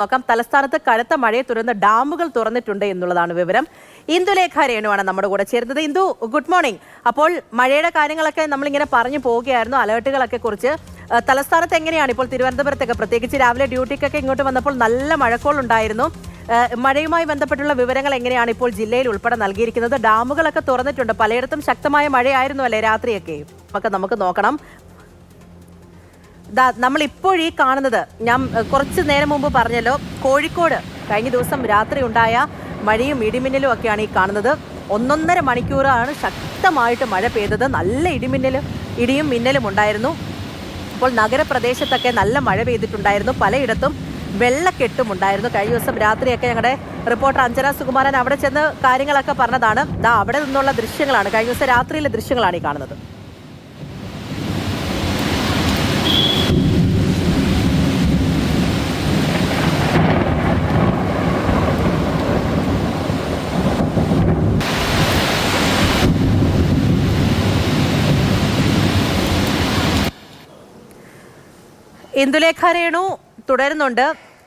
നോക്കാം. തലസ്ഥാനത്ത് കനത്ത മഴയെ തുടർന്ന് ഡാമുകൾ തുറന്നിട്ടുണ്ട് എന്നുള്ളതാണ് വിവരം. ഇന്ദുലേഖ രേണുവാണ് നമ്മുടെ കൂടെ ചേരുന്നത്. ഇന്ദു ഗുഡ് മോർണിംഗ് അപ്പോൾ മഴയുടെ കാര്യങ്ങളൊക്കെ നമ്മളിങ്ങനെ പറഞ്ഞു പോവുകയായിരുന്നു. അലേർട്ടുകളൊക്കെ കുറിച്ച്. തലസ്ഥാനത്ത് എങ്ങനെയാണ് ഇപ്പോൾ തിരുവനന്തപുരത്തൊക്കെ? പ്രത്യേകിച്ച് രാവിലെ ഡ്യൂട്ടിക്കൊക്കെ ഇങ്ങോട്ട് വന്നപ്പോൾ നല്ല മഴക്കോൾ ഉണ്ടായിരുന്നു. മഴയുമായി ബന്ധപ്പെട്ടുള്ള വിവരങ്ങൾ എങ്ങനെയാണ് ഇപ്പോൾ ജില്ലയിൽ ഉൾപ്പെടെ നൽകിയിരിക്കുന്നത്? ഡാമുകളൊക്കെ തുറന്നിട്ടുണ്ട്. പലയിടത്തും ശക്തമായ മഴയായിരുന്നു അല്ലേ രാത്രിയൊക്കെ? ഒക്കെ നമുക്ക് നോക്കണം. നമ്മൾ ഇപ്പോഴീ കാണുന്നത് ഞാൻ കുറച്ച് നേരം മുമ്പ് പറഞ്ഞല്ലോ കോഴിക്കോട് കഴിഞ്ഞ ദിവസം രാത്രി ഉണ്ടായ മഴയും ഇടിമിന്നലും ഒക്കെയാണ് ഈ കാണുന്നത്. ഒന്നൊന്നര മണിക്കൂറാണ് ശക്തമായിട്ട് മഴ പെയ്തത്. നല്ല ഇടിമിന്നലും ഇടിയും മിന്നലും ഉണ്ടായിരുന്നു. അപ്പോൾ നഗരപ്രദേശത്തൊക്കെ നല്ല മഴ പെയ്തിട്ടുണ്ടായിരുന്നു. പലയിടത്തും വെള്ളക്കെട്ടും ഉണ്ടായിരുന്നു. കഴിഞ്ഞ ദിവസം രാത്രിയൊക്കെ ഞങ്ങളുടെ റിപ്പോർട്ടർ അഞ്ജന സുകുമാരൻ അവിടെ ചെന്ന് കാര്യങ്ങളൊക്കെ പറഞ്ഞതാണ്. ദാ അവിടെ നിന്നുള്ള ദൃശ്യങ്ങളാണ്. കഴിഞ്ഞ ദിവസം രാത്രിയിലെ ദൃശ്യങ്ങളാണ് ഈ കാണുന്നത്. ഇന്ദുലേഖ രേണു തുടരുന്നുണ്ട്.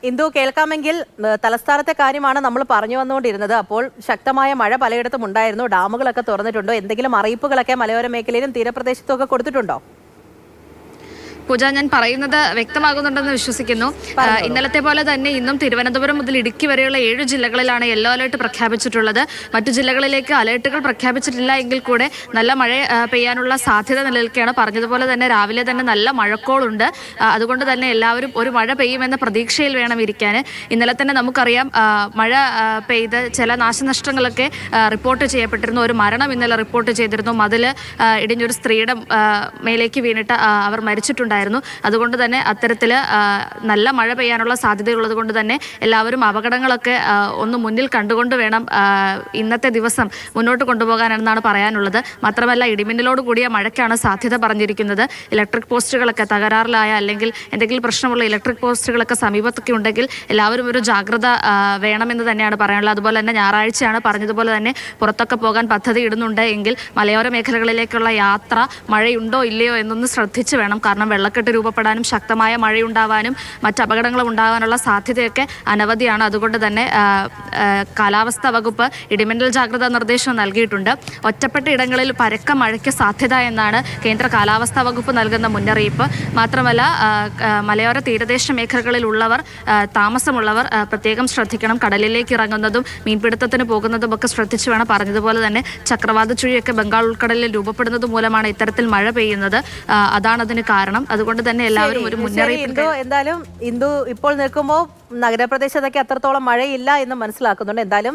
ഇന്ദു കേൾക്കാമെങ്കിൽ തലസ്ഥാനത്തെ കാര്യമാണ് നമ്മൾ പറഞ്ഞു വന്നുകൊണ്ടിരുന്നത്. അപ്പോൾ ശക്തമായ മഴ പലയിടത്തും ഉണ്ടായിരുന്നു. ഡാമുകളൊക്കെ തുറന്നിട്ടുണ്ടോ. എന്തെങ്കിലും അറിയിപ്പുകളൊക്കെ മലയോര മേഖലയിലും തീരപ്രദേശത്തും ഒക്കെ കൊടുത്തിട്ടുണ്ടോ? പൂജ ഞാൻ പറയുന്നത് വ്യക്തമാകുന്നുണ്ടെന്ന് വിശ്വസിക്കുന്നു. ഇന്നലത്തെ പോലെ തന്നെ ഇന്നും തിരുവനന്തപുരം മുതൽ ഇടുക്കി വരെയുള്ള ഏഴ് ജില്ലകളിലാണ് യെല്ലോ അലേർട്ട് പ്രഖ്യാപിച്ചിട്ടുള്ളത്. മറ്റു ജില്ലകളിലേക്ക് അലേർട്ടുകൾ പ്രഖ്യാപിച്ചിട്ടില്ല എങ്കിൽ കൂടെ നല്ല മഴ പെയ്യാനുള്ള സാധ്യത നിലനിൽക്കുകയാണ്. പറഞ്ഞതുപോലെ തന്നെ രാവിലെ തന്നെ നല്ല മഴക്കോളുണ്ട്. അതുകൊണ്ട് തന്നെ എല്ലാവരും ഒരു മഴ പെയ്യുമെന്ന പ്രതീക്ഷയിൽ വേണം ഇരിക്കാൻ. ഇന്നലെ തന്നെ നമുക്കറിയാം മഴ പെയ്ത് ചില നാശനഷ്ടങ്ങളൊക്കെ റിപ്പോർട്ട് ചെയ്യപ്പെട്ടിരുന്നു. ഒരു മരണം ഇന്നലെ റിപ്പോർട്ട് ചെയ്തിരുന്നു. മതിൽ ഇടിഞ്ഞൊരു സ്ത്രീയുടെ മേലേക്ക് വീണിട്ട് അവർ മരിച്ചിട്ടുണ്ടായിരുന്നു. അതുകൊണ്ട് തന്നെ അത്തരത്തിൽ നല്ല മഴ പെയ്യാനുള്ള സാധ്യതയുള്ളത് കൊണ്ട് തന്നെ എല്ലാവരും അപകടങ്ങളൊക്കെ ഒന്ന് മുന്നിൽ കണ്ടുകൊണ്ട് വേണം ഇന്നത്തെ ദിവസം മുന്നോട്ട് കൊണ്ടുപോകാനെന്നാണ് പറയാനുള്ളത്. മാത്രമല്ല ഇടിമിന്നലോട് കൂടിയ മഴയ്ക്കാണ് സാധ്യത പറഞ്ഞിരിക്കുന്നത്. ഇലക്ട്രിക് പോസ്റ്റുകളൊക്കെ തകരാറിലായ അല്ലെങ്കിൽ എന്തെങ്കിലും പ്രശ്നമുള്ള ഇലക്ട്രിക് പോസ്റ്റുകളൊക്കെ സമീപത്തൊക്കെ ഉണ്ടെങ്കിൽ എല്ലാവരും ഒരു ജാഗ്രത വേണമെന്ന് തന്നെയാണ് പറയാനുള്ളത്. അതുപോലെ തന്നെ ഞായറാഴ്ചയാണ് പറഞ്ഞതുപോലെ തന്നെ പുറത്തൊക്കെ പോകാൻ പദ്ധതി ഇടുന്നുണ്ട് എങ്കിൽ മലയോര മേഖലകളിലേക്കുള്ള യാത്ര മഴയുണ്ടോ ഇല്ലയോ എന്നൊന്ന് ശ്രദ്ധിച്ചു വേണം. കാരണം വെള്ളക്കെട്ട് രൂപപ്പെടാനും ശക്തമായ മഴയുണ്ടാവാനും മറ്റ് അപകടങ്ങളും ഉണ്ടാകാനുള്ള സാധ്യതയൊക്കെ അനവധിയാണ്. അതുകൊണ്ട് തന്നെ കാലാവസ്ഥാ വകുപ്പ് ഇടിമിന്നൽ ജാഗ്രതാ നിർദ്ദേശം നൽകിയിട്ടുണ്ട്. ഒറ്റപ്പെട്ട ഇടങ്ങളിൽ പരക്ക മഴയ്ക്ക് സാധ്യത എന്നാണ് കേന്ദ്ര കാലാവസ്ഥാ വകുപ്പ് നൽകുന്ന മുന്നറിയിപ്പ്. മാത്രമല്ല മലയോര തീരദേശ മേഖലകളിലുള്ളവർ താമസമുള്ളവർ പ്രത്യേകം ശ്രദ്ധിക്കണം. കടലിലേക്ക് ഇറങ്ങുന്നതും മീൻപിടുത്തത്തിന് പോകുന്നതും ഒക്കെ ശ്രദ്ധിച്ചു വേണം. പറഞ്ഞതുപോലെ തന്നെ ചക്രവാത ചുഴിയൊക്കെ ബംഗാൾ ഉൾക്കടലിൽ രൂപപ്പെടുന്നത് മൂലമാണ് ഇത്തരത്തിൽ മഴ പെയ്യുന്നത്. അതാണ് അതിന് കാരണം. അതുകൊണ്ട് തന്നെ എല്ലാവരും ഒരു മുന്നറിയിപ്പ് എന്തായാലും ഇന്ദു ഇപ്പോൾ നിൽക്കുമ്പോൾ നഗരപ്രദേശത്തൊക്കെ അത്രത്തോളം മഴയില്ല എന്ന് മനസ്സിലാക്കുന്നുണ്ട്. എന്തായാലും